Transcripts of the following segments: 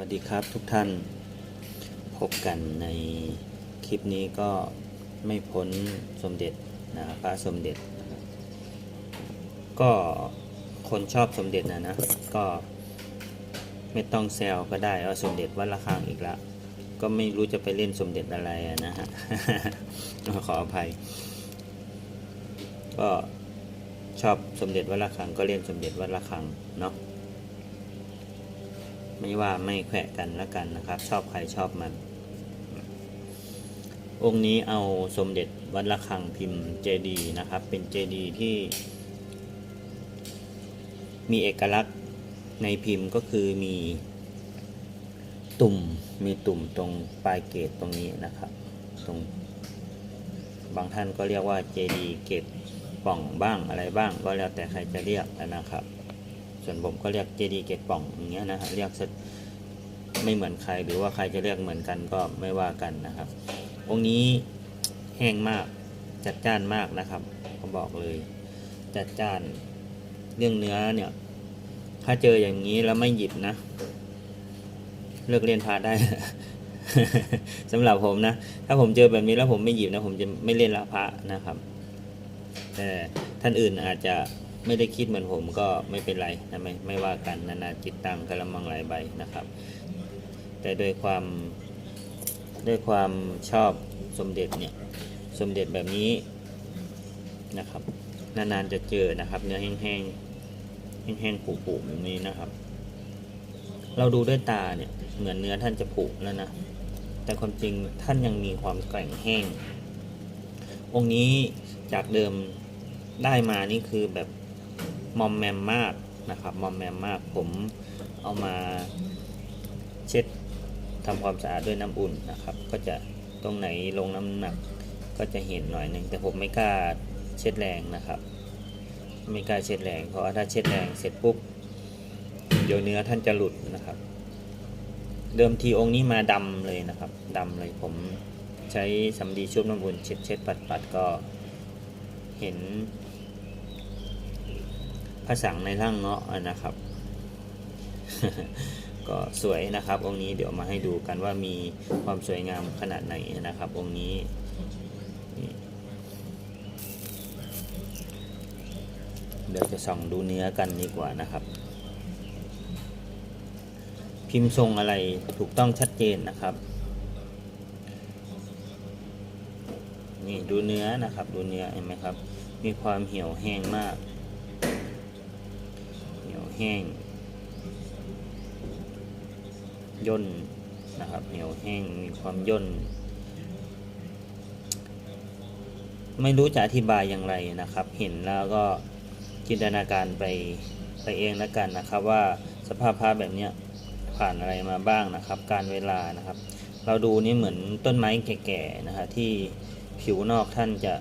วัสดีครับทุกท่านพบกันในคลิปนี้ก็ไม่พ้นสมเด็จนะพระสมเด็จ ก็คนชอบสมเด็จนะนะก็ไม่ต้องแซวก็ได้ว่าสมเด็จวัดระฆังอีกแล้วก็ไม่รู้จะไปเล่นสมเด็จอะไรนะฮะขออภัย ก็ชอบสมเด็จวัดระฆังก็เล่นสมเด็จวัดระฆังเนาะ ไม่ว่าไม่แขวะกันแล้วกันนะครับ ชอบใครชอบมัน องค์นี้เอาสมเด็จวัดระฆังพิมพ์เจดีนะครับ เป็นเจดีที่ มีเอกลักษณ์ในพิมพ์ก็คือมีตุ่มมีตุ่มตรงปลายเกตตรงนี้นะครับ ตรงบางท่านก็เรียกว่าเจดีเกตป่องบ้างอะไรบ้าง ก็แล้วแต่ใครจะเรียกนะครับ ส่วนผมก็เรียกเจดีเกตป่องอย่างเงี้ยนะฮะเรียกไม่เหมือนใครหรือว่าใครจะเรียกเหมือนกันก็ไม่ว่ากันนะครับ องค์นี้แห้งมากจัดจ้านมากนะครับเขาบอกเลย จัดจ้านเรื่องเนื้อเนี่ย ถ้าเจออย่างนี้แล้วไม่หยิบนะ เลิกเล่นพาได้สำหรับผมนะ ถ้าผมเจอแบบนี้แล้วผมไม่หยิบนะ ผมจะไม่เล่นละพระนะครับ แต่ท่านอื่นอาจจะ ไม่ได้คิดเหมือนผมก็ไม่เป็นไรนะไม่ไม่ว่ากันนานาจิตตังกระมังหลายใบนะครับ แต่โดยความด้วยความชอบสมเด็จเนี่ยสมเด็จแบบนี้นะครับ นานๆจะเจอนะครับ เนื้อแห้งๆแห้งๆผุๆแบบนี้นะครับ เราดูด้วยตาเนี่ยเหมือนเนื้อท่านจะผุแล้วนะแต่ความจริงท่านยังมีความแกร่งแห้ง องค์นี้จากเดิมได้มานี่คือแบบ มอมแมมมากนะครับมอมแมมมากผมเอามาเช็ดทำความสะอาดด้วยน้ำอุ่นนะครับ ก็จะตรงไหนลงน้ำหนักก็จะเห็นหน่อยหนึ่งแต่ผมไม่กล้าเช็ดแรงนะครับ ไม่กล้าเช็ดแรง เพราะถ้าเช็ดแรงเสร็จปุ๊บเดี๋ยวเนื้อท่านจะหลุดนะครับ เดิมทีองค์นี้มาดำเลยนะครับดำเลยผมใช้สำลีชุบน้ำอุ่นเช็ดเช็ดปัดปัดก็เห็น ผสังในร่างเงาะนะครับ ก็สวยนะครับ องค์นี้เดี๋ยวมาให้ดูกันว่ามีความสวยงามขนาดไหนนะครับ องค์นี้เดี๋ยวจะส่องดูเนื้อกันดีกว่านะครับ พิมพ์ทรงอะไรถูกต้องชัดเจนนะครับนี่ดูเนื้อนะครับ ดูเนื้อเห็นไหมครับ มีความเหี่ยวแห้งมาก แห้ง ย่นนะครับ เหนียวแห้งมีความย่น ไม่รู้จะอธิบายอย่างไรนะครับ เห็นแล้วก็จินตนาการไปไปเองแล้วกันนะครับ ว่าสภาพภาพแบบนี้ผ่านอะไรมาบ้างนะครับ การเวลานะครับ เราดูนี่เหมือนต้นไม้แก่ๆนะฮะที่ผิวนอกท่านจะ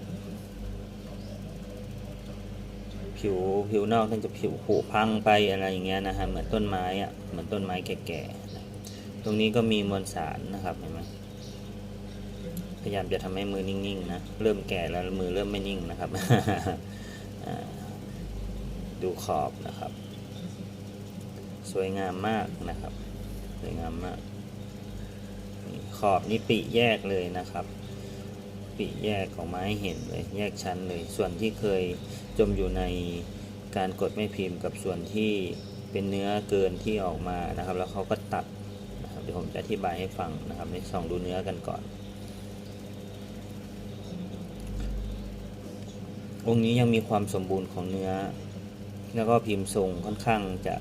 ผิวผิวนอกท่านจะผิวผุพังไปอะไรอย่างเงี้ยนะฮะเหมือนต้นไม้อะเหมือนต้นไม้แก่ๆ ตรงนี้ก็มีมวลสารนะครับเห็นไหมพยายามจะทำให้มือนิ่งๆนะเริ่มแก่แล้วมือเริ่มไม่นิ่งนะครับ ดูขอบนะครับ สวยงามมากนะครับสวยงามมากขอบนี่ปิแยกเลยนะครับปิแยกขออกมาให้เห็นเลย แยกชั้นเลย ส่วนที่เคย จมอยู่ในการกดไม่พิมพ์กับส่วนที่เป็นเนื้อเกินที่ออกมานะครับ แล้วเขาก็ตัดนะครับเดี๋ยวผมจะอธิบายให้ฟังนะครับในส่องดูเนื้อกันก่อน องค์นี้ยังมีความสมบูรณ์ของเนื้อ แล้วก็พิมพ์ทรงค่อนข้างจะ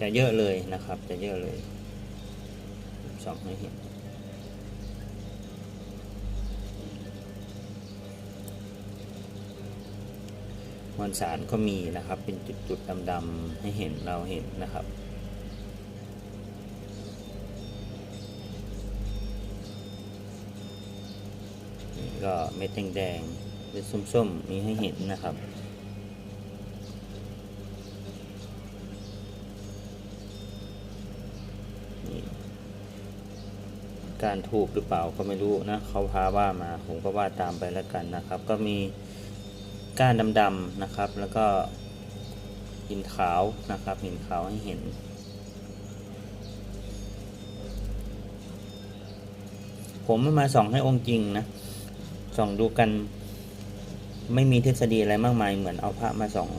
จะเยอะเลยนะครับ จะเยอะเลยส่องให้เห็น มวลสารก็มีนะครับ เป็นจุดๆดำๆให้เห็นเราเห็นนะครับนี่ก็เม็ดแดงๆหรือส้มๆมีให้เห็นนะครับนี่การถูกหรือเปล่าก็ไม่รู้นะเขาพาว่ามาผมก็ว่าตามไปแล้วกันนะครับ ก็มี ก้านดำๆนะครับ แล้วก็หินขาวนะครับหินขาวให้เห็น ผมมาส่องให้องค์จริงนะส่องดูกัน ไม่มีทฤษฎีอะไรมากมายเหมือนเอาพระมาส่อง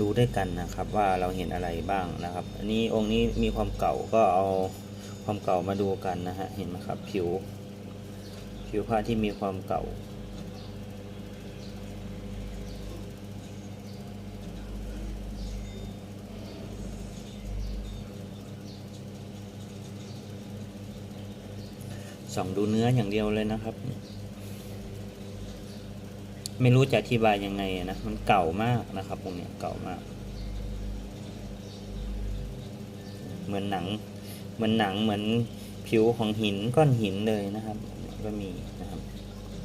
ดูด้วยกันนะครับ ว่าเราเห็นอะไรบ้างนะครับ อันนี้องค์นี้มีความเก่าก็เอาความเก่ามาดูกันนะฮะเห็นไหมครับ ผิว ผิวพระที่มีความเก่า ส่องดูเนื้ออย่างเดียวเลยนะครับ ไม่รู้จะอธิบายยังไงนะ มันเก่ามากนะครับตรงเนี้ยเก่ามาก เหมือนหนัง เหมือนหนังเหมือนผิวของหินก้อนหินเลยนะครับ ก็มีนะครับ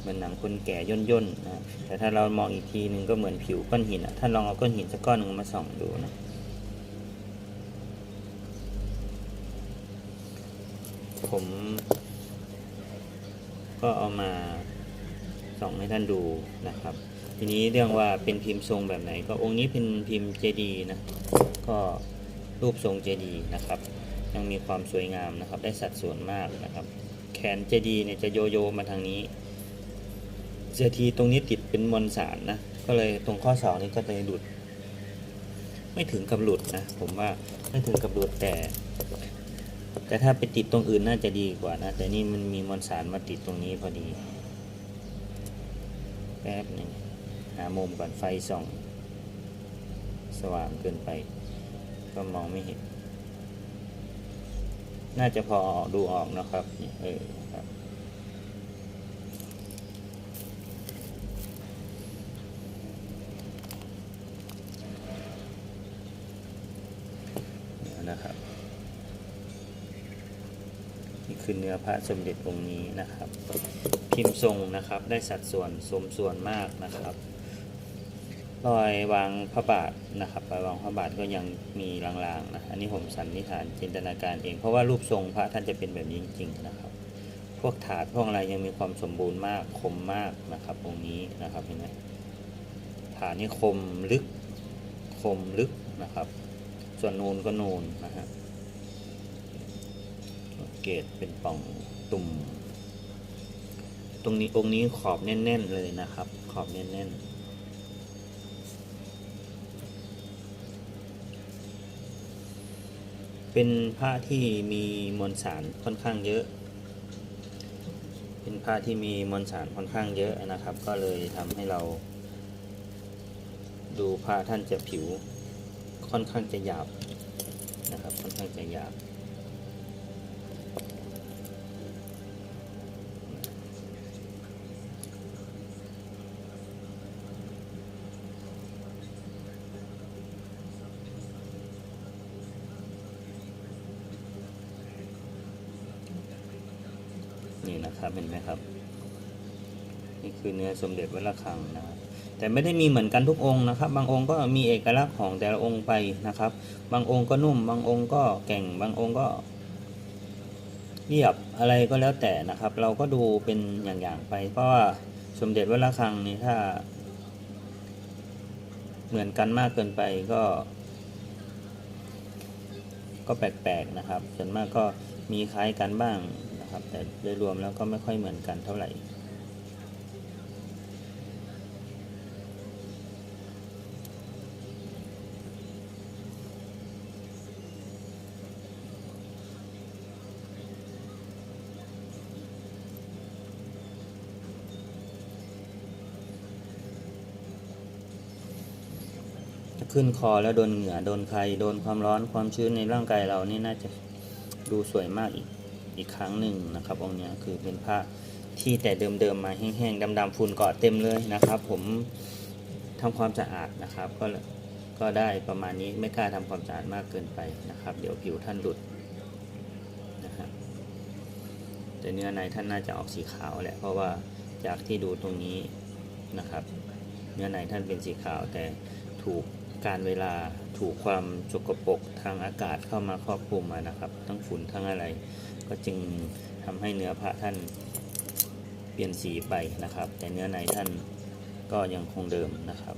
เหมือนหนังคนแก่ย่นย่นๆนะแต่ถ้าเรามองอีกทีหนึ่งก็เหมือนผิวก้อนหินอะถ้าลองเอาก้อนหินสักก้อนหนึ่งมาส่องดูนะผม ก็เอามาส่องให้ท่านดูนะครับ ทีนี้เรื่องว่าเป็นพิมพ์ทรงแบบไหน ก็องค์นี้เป็นพิมพ์เจดีนะก็รูปทรงเจดีนะครับ ยังมีความสวยงามนะครับ ได้สัดส่วนมากนะครับ แขนเจดีเนี่ยจะโยโย่มาทางนี้เจดีตรงนี้ติดเป็นมวลสารนะก็เลยตรงข้อศอกนี้ก็เลยหลุด ไม่ถึงกับหลุดนะผมว่าไม่ถึงกับหลุดแต่ แต่ถ้าไปติดตรงอื่นน่าจะดีกว่านะ แต่นี่มันมีมวลสารมาติดตรงนี้พอดี แป๊บหนึ่งหามุมก่อนไฟส่อง สว่างเกินไป ก็มองไม่เห็น น่าจะพอดูออกนะครับเนี่ยเออครับนะครับ นี่คือเนื้อพระสมเด็จองค์นี้นะครับ พิมพ์ทรงนะครับได้สัดส่วนสมส่วนมากนะครับรอยวางพระบาทนะครับรอยวางพระบาทก็ยังมีลางๆนะอันนี้ผมสันนิษฐานจินตนาการเองเพราะว่ารูปทรงพระท่านจะเป็นแบบนี้จริงๆนะครับ พวกถาดพวกอะไรยังมีความสมบูรณ์มากคมมากนะครับองค์นี้นะครับเห็นไหมฐานนี่คมลึกคมลึกนะครับ ส่วนนูนก็นูนนะฮะ เกตเป็นป่องตุ่ม ตรงนี้องค์นี้ขอบแน่น ๆ เลยนะครับ ขอบแน่น ๆเป็นผ้าที่มีมวลสารค่อนข้างเยอะ เป็นผ้าที่มีมวลสารค่อนข้างเยอะนะครับ ก็เลยทำให้เรา ดูผ้าท่านจะผิวค่อนข้างจะหยาบนะครับ ค่อนข้างจะหยาบ นะครับเห็นไหมครับ นี่คือเนื้อสมเด็จวัดระฆังนะครับแต่ไม่ได้มีเหมือนกันทุกองค์นะครับ บางองค์ก็มีเอกลักษณ์ของแต่ละองค์ไปนะครับ บางองค์ก็นุ่ม บางองค์ก็แก่ง บางองค์ก็เรียบอะไรก็แล้วแต่นะครับ เราก็ดูเป็นอย่างๆไป เพราะว่าสมเด็จวัดระฆังนี่ถ้า เหมือนกันมากเกินไปก็ ก็แปลกๆนะครับส่วนมากก็มีคล้ายกันบ้าง นะครับ แต่โดยรวมแล้วก็ไม่ค่อยเหมือนกันเท่าไหร่ขึ้นคอแล้วโดนเหงื่อโดนใครโดนความร้อนความชื้นในร่างกายเรานี่น่าจะดูสวยมากอีก อีกครั้งหนึ่งนะครับองค์นี้คือเป็นผ้าที่แต่เดิมๆมาแห้งๆดำๆฝุ่นเกาะเต็มเลยนะครับ ผมทำความสะอาดนะครับ ก็ก็ได้ประมาณนี้ไม่กล้าทำความสะอาดมากเกินไปนะครับ เดี๋ยวผิวท่านหลุดนะครับแต่เนื้อในท่านน่าจะออกสีขาวแหละเพราะว่าจากที่ดูตรงนี้นะครับ เนื้อในท่านเป็นสีขาวแต่ถูก การเวลาถูกความสกปรกทางอากาศเข้ามาครอบคลุมมานะครับ ทั้งฝุ่นทั้งอะไร ก็จึงทำให้เนื้อพระท่านเปลี่ยนสีไปนะครับ แต่เนื้อในท่านก็ยังคงเดิมนะครับ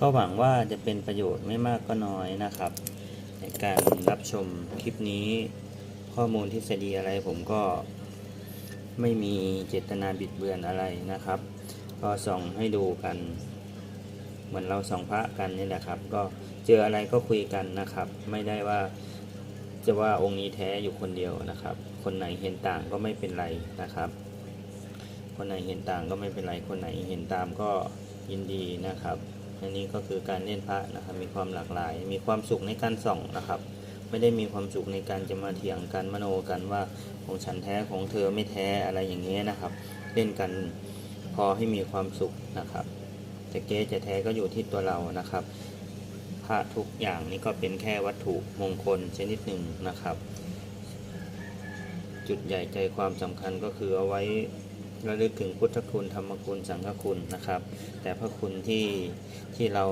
ก็หวังว่าจะเป็นประโยชน์ไม่มากก็น้อยนะครับ ในการรับชมคลิปนี้ ข้อมูลทฤษฎีอะไรผมก็ไม่มีเจตนาบิดเบือนอะไรนะครับ ก็ส่องให้ดูกัน เหมือนเราส่องพระกันนี่แหละครับ ก็เจออะไรก็คุยกันนะครับ ไม่ได้ว่าจะว่าองค์นี้แท้อยู่คนเดียวนะครับ คนไหนเห็นต่างก็ไม่เป็นไรนะครับ คนไหนเห็นต่างก็ไม่เป็นไร คนไหนเห็นตามก็ยินดีนะครับ อันนี้ก็คือการเล่นพระนะครับ มีความหลากหลาย มีความสุขในการส่องนะครับ ไม่ได้มีความสุขในการจะมาเถียงกันมโนกันว่าของฉันแท้ของเธอไม่แท้อะไรอย่างเงี้ยนะครับ เล่นกันพอให้มีความสุขนะครับจะเก๊จะแท้ก็อยู่ที่ตัวเรานะครับพระทุกอย่างนี่ก็เป็นแค่วัตถุมงคลชนิดหนึ่งนะครับ จุดใหญ่ใจความสำคัญก็คือเอาไว้ ระลึกถึงพุทธคุณธรรมคุณสังฆคุณนะครับ แต่พระคุณที่ที่เรา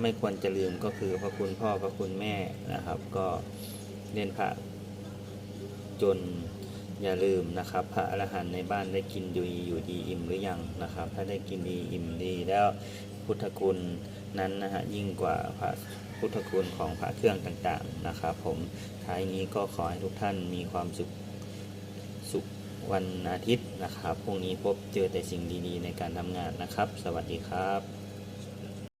ไม่ควรจะลืมก็คือพระคุณพ่อพระคุณแม่นะครับ ก็เล่นพระจนอย่าลืมนะครับ พระอรหันต์ในบ้านได้กินดีอยู่ดีอิ่มหรือยังนะครับ ถ้าได้กินดีอิ่มดีแล้วพุทธคุณนั้นนะฮะยิ่งกว่าพระพุทธคุณของพระเครื่องต่างๆนะครับ ผมท้ายนี้ก็ขอให้ทุกท่านมีความสุขสุข วันอาทิตย์นะครับพรุ่งนี้พบเจอแต่สิ่งดีๆ ในการทำงานนะครับ สวัสดีครับ